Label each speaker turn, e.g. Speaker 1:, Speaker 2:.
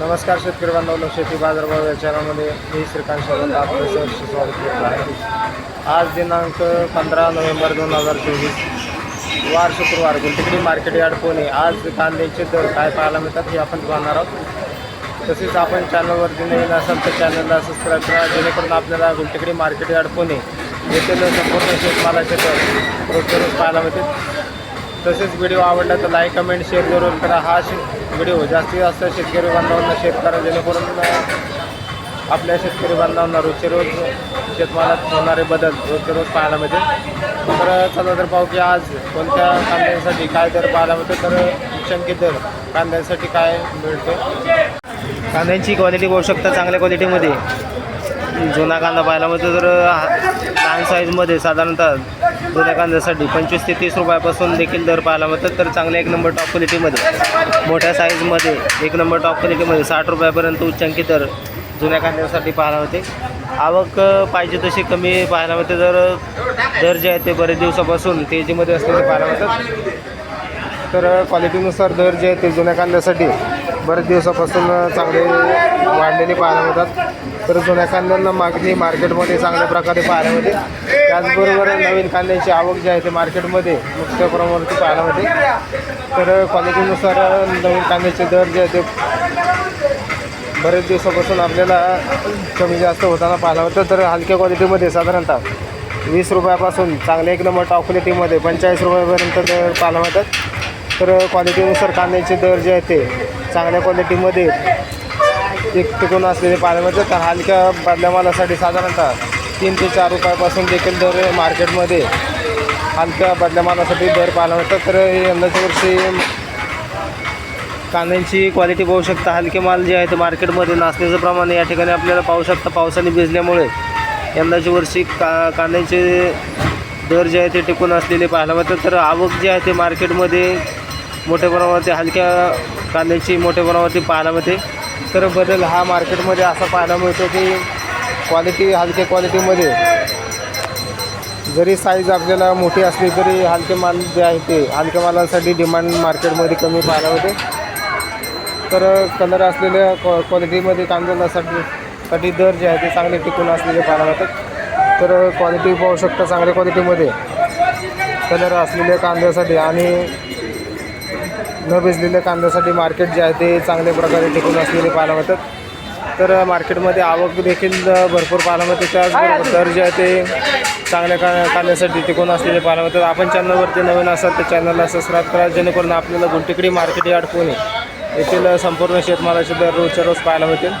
Speaker 1: नमस्कार शेतकरी बांधवांना शेती बाजारभाव या चॅनलमध्ये मी श्रीकांत सावंत आपलं सहर्ष स्वागत करत आहे. आज दिनांक पंधरा नोव्हेंबर दोन हजार चोवीस वार शुक्रवार गुलटिकडी मार्केट यार्ड पुणे. आज कांद्याचे दर काय पाहायला मिळतात हे आपण पाहणार आहोत. तसेच आपण चॅनलवरती नवीन असाल तर चॅनलला सबस्क्राईब करा जेणेकरून आपल्याला गुलटिकडी मार्केट यार्ड पुणे येथील संपूर्ण शेतमालाचे दर रोजच्या रोज पाहायला मिळतील. तसेच व्हिडिओ आवडला तर लाईक कमेंट शेअर जरूर करा. हा शे व्हिडिओ जास्तीत जास्त शेतकरी बांधवांना शेअर करा जेणेकरून आपल्या शेतकरी बांधवांना रोजचे रोज शेतमालात होणारे बदल रोजचे रोज पाहायला मिळते तर चला तर पाहू की आज कोणत्या कांद्यांसाठी काय दर पाहायला मिळतो. तर उच्चांकित दर कांद्यांसाठी काय मिळतो. कांद्यांची क्वालिटी पाहू शकता चांगल्या क्वालिटीमध्ये जुना कांदा पाहायला मिळतो तर लहान साईजमध्ये साधारणतः जुन्या कांद्यासाठी पंचवीस ते तीस रुपयापासून देखील दर पाहायला मिळतात तर चांगल्या एक नंबर टॉप क्वालिटीमध्ये मोठ्या साईजमध्ये एक नंबर टॉप क्वालिटीमध्ये साठ रुपयापर्यंत उच्चांकी दर जुन्या कांद्यासाठी पाहायला मिळते. आवक पाहिजे तशी कमी पाहायला मिळते तर दर जे आहे ते बरेच दिवसापासून तेजीमध्ये असलेले पाहायला मिळतात. तर क्वालिटीनुसार दर जे आहे ते जुन्या कांद्यासाठी बरेच दिवसापासून चांगले वाढलेले पाहायला मिळतात. तर जुन्या कांद्यांना मागणी मार्केटमध्ये चांगल्या प्रकारे पाहायला मिळते. त्याचबरोबर नवीन कांद्यांची आवक जी आहे ते मार्केटमध्ये मुख्य प्रमाणावरती पाहायला मिळते. तर क्वालिटीनुसार नवीन कांद्याचे दर जे आहे ते बरेच दिवसापासून आपल्याला कमी जास्त होताना पाहायला मिळतं तर हलक्या क्वालिटीमध्ये साधारणतः वीस रुपयापासून चांगले एक नंबर टॉप क्वालिटीमध्ये पंचेचाळीस रुपयापर्यंत दर पाहायला मिळतात. तर क्वालिटीनुसार कांद्याचे दर जे आहेत ते चांगल्या क्वालिटीमध्ये एक टिकून असलेले पाहायला मिळतात तर हलक्या बदल्या मालासाठी साधारणतः तीन ते चार रुपयापासून देखील दर मार्केटमध्ये हलक्या बदल्या मालासाठी दर पाहायला मिळतात. तर यंदाच्या वर्षी कांद्यांची क्वालिटी पाहू शकता. हलके माल जे आहे ते मार्केटमध्ये नाचण्याचं प्रमाण या ठिकाणी आपल्याला पाहू शकता. पावसाने भिजल्यामुळे यंदाच्या वर्षी का कांद्यांचे दर जे आहे ते टिकून असलेले पाहायला मिळतात. तर आवक जे आहे ते मार्केटमध्ये मोठ्या प्रमाणावरती हलक्या कांद्याची मोठ्या प्रमाणावरती पाहायला मिळते तर बदल हा मार्केटमध्ये असा पाहायला मिळतो की क्वालिटी हलक्या क्वालिटीमध्ये जरी साईज आपल्याला मोठी असली तरी हलके माल जे आहे ते हलक्या मालांसाठी डिमांड मार्केटमध्ये कमी पाहायला मिळते. तर कलर असलेल्या क्वा क्वालिटीमध्ये कांद्यासाठी साठी दर जे आहे ते चांगले टिकून असलेले पाहायला मिळतात. तर क्वालिटी पाहू शकता चांगल्या क्वालिटीमध्ये कलर असलेल्या कांद्यासाठी आणि न भिजलेल्या कांद्यासाठी मार्केट जे आहे ते चांगल्या प्रकारे टिकून असलेले पाहायला मिळतात. तर मार्केटमध्ये आवक देखील भरपूर पाहायला मिळते. त्याचबरोबर दर जे आहे ते चांगल्या का कांद्यासाठी टिकून असलेले पाहायला मिळतात. आपण चॅनलवरती नवीन असाल तर चॅनलला सबस्क्राईब करा. जेणेकरून आपल्याला गुंटिकडी मार्केट यार्ड पुणे येथील संपूर्ण शेतमालाचे दर रोजच्या रोज पाहायला मिळतील.